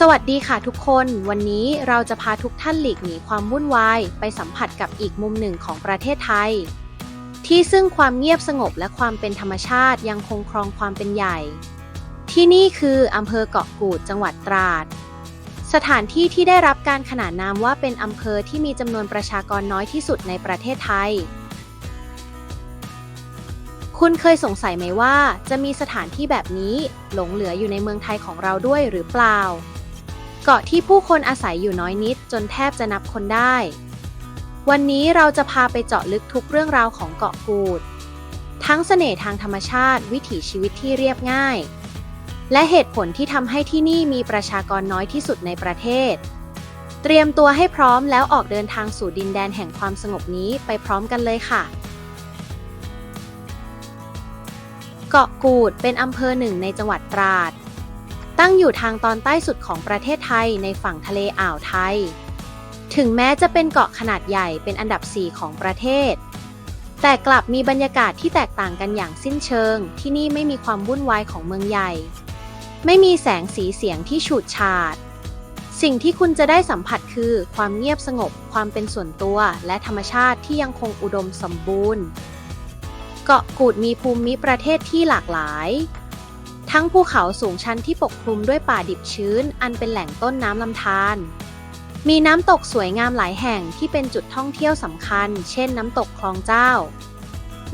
สวัสดีค่ะทุกคน วันนี้เราจะพาทุกท่านหลีกหนีความวุ่นวาย ไปสัมผัสกับอีกมุมหนึ่งของประเทศไทย ที่ซึ่งความเงียบสงบและความเป็นธรรมชาติยังคงครองความเป็นใหญ่ ที่นี่คืออำเภอเกาะกูดจังหวัดตราด สถานที่ที่ได้รับการขนานนามว่าเป็นอำเภอที่มีจำนวนประชากรน้อยที่สุดในประเทศไทย คุณเคยสงสัยไหมว่า จะมีสถานที่แบบนี้ หลงเหลืออยู่ในเมืองไทยของเราด้วยหรือเปล่า เกาะที่ผู้คนอาศัยอยู่น้อยนิด จนแทบจะนับคนได้ วันนี้เราจะพาไปเจาะลึกทุกเรื่องราวของเกาะกูด ทั้งเสน่ห์ทางธรรมชาติวิถีชีวิตที่เรียบง่าย และเหตุผลที่ทำให้ที่นี่มีประชากรน้อยที่สุดในประเทศ เตรียมตัวให้พร้อมแล้วออกเดินทางสู่ดินแดนแห่งความสงบนี้ไปพร้อมกันเลยค่ะเกาะกูดเป็นอำเภอหนึ่งในจังหวัดตราด ตั้งอยู่ทางตอนใต้สุดของประเทศไทยในฝั่งทะเลอ่าวไทย ถึงแม้จะเป็นเกาะขนาดใหญ่เป็นอันดับ 4 ของประเทศ แต่กลับมีบรรยากาศที่แตกต่างกันอย่างสิ้นเชิง ที่นี่ไม่มีความวุ่นวายของเมืองใหญ่ ไม่มีแสงสีเสียงที่ฉูดฉาด สิ่งที่คุณจะได้สัมผัสคือความเงียบสงบ ความเป็นส่วนตัวและธรรมชาติที่ยังคงอุดมสมบูรณ์ เกาะกูดมีภูมิประเทศที่หลากหลาย ทั้งภูเขาสูงชันที่ปกคลุมด้วยป่าดิบชื้น อันเป็นแหล่งต้นน้ำลำธาร มีน้ำตกสวยงามหลายแห่งที่เป็นจุดท่องเที่ยวสำคัญ เช่นน้ำตกคลองเจ้า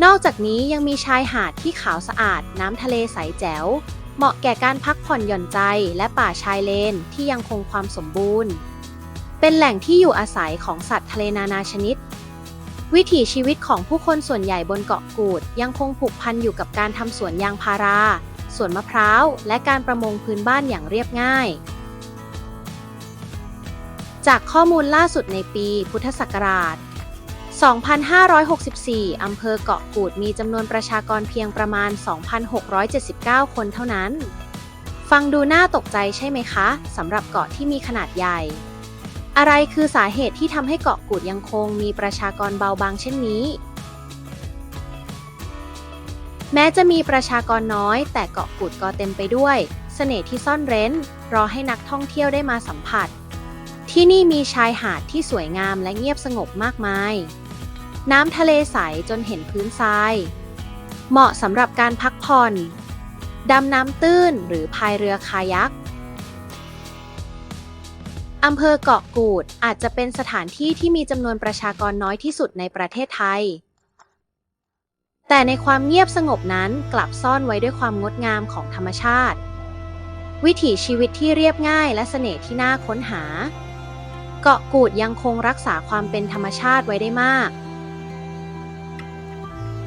นอกจากนี้ยังมีชายหาดที่ขาวสะอาด น้ำทะเลใสแจ๋ว เหมาะแก่การพักผ่อนหย่อนใจ และป่าชายเลนที่ยังคงความสมบูรณ์ เป็นแหล่งที่อยู่อาศัยของสัตว์ทะเลนานาชนิดวิถีชีวิตของผู้คนส่วนใหญ่บนเกาะกูดยังคงผูกพันอยู่กับการทำสวนยางพารา สวนมะพร้าว และการประมงพื้นบ้านอย่างเรียบง่าย จากข้อมูลล่าสุดในปีพุทธศักราช 2564 อำเภอเกาะกูดมีจำนวนประชากรเพียงประมาณ 2,679 คนเท่านั้น ฟังดูน่าตกใจใช่ไหมคะสำหรับเกาะที่มีขนาดใหญ่ อะไรคือสาเหตุที่ทำให้เกาะกูดยังคงมีประชากรเบาบางเช่นนี้ แม้จะมีประชากรน้อย แต่เกาะกูดก็เต็มไปด้วย เสน่ห์ที่ซ่อนเร้น รอให้นักท่องเที่ยวได้มาสัมผัส ที่นี่มีชายหาดที่สวยงามและเงียบสงบมากมาย น้ำทะเลใสจนเห็นพื้นทราย เหมาะสำหรับการพักผ่อนดำน้ำตื้นหรือพายเรือคายักอำเภอเกาะกูดอาจจะเป็นสถานที่ที่มีจำนวนประชากรน้อยที่สุดในประเทศไทย แต่ในความเงียบสงบนั้นกลับซ่อนไว้ด้วยความงดงามของธรรมชาติ วิถีชีวิตที่เรียบง่ายและเสน่ห์ที่น่าค้นหา เกาะกูดยังคงรักษาความเป็นธรรมชาติไว้ได้มาก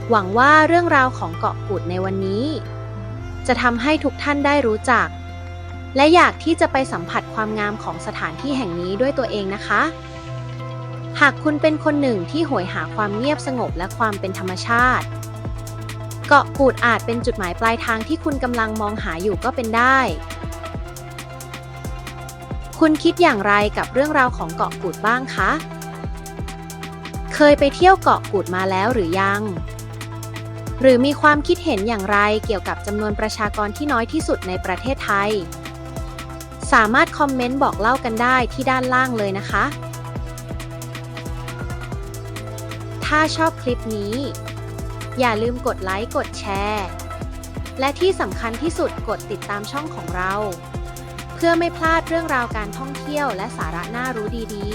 หวังว่าเรื่องราวของเกาะกูดในวันนี้ จะทำให้ทุกท่านได้รู้จัก และอยากที่จะไปสัมผัสความงามของสถานที่แห่งนี้ด้วยตัวเองนะคะหากคุณเป็นคนหนึ่งที่โหยหาความเงียบสงบและความเป็นธรรมชาติ เกาะกูดอาจเป็นจุดหมายปลายทางที่คุณกำลังมองหาอยู่ก็เป็นได้ คุณคิดอย่างไรกับเรื่องราวของเกาะกูดบ้างคะ เคยไปเที่ยวเกาะกูดมาแล้วหรือยัง หรือมีความคิดเห็นอย่างไรเกี่ยวกับจำนวนประชากรที่น้อยที่สุดในประเทศไทย สามารถคอมเมนต์บอกเล่ากันได้ที่ด้านล่างเลยนะคะ ถ้าชอบคลิปนี้ อย่าลืมกดไลค์ กดแชร์ และที่สำคัญที่สุดกดติดตามช่องของเรา เพื่อไม่พลาดเรื่องราวการท่องเที่ยวและสาระน่ารู้ดีๆ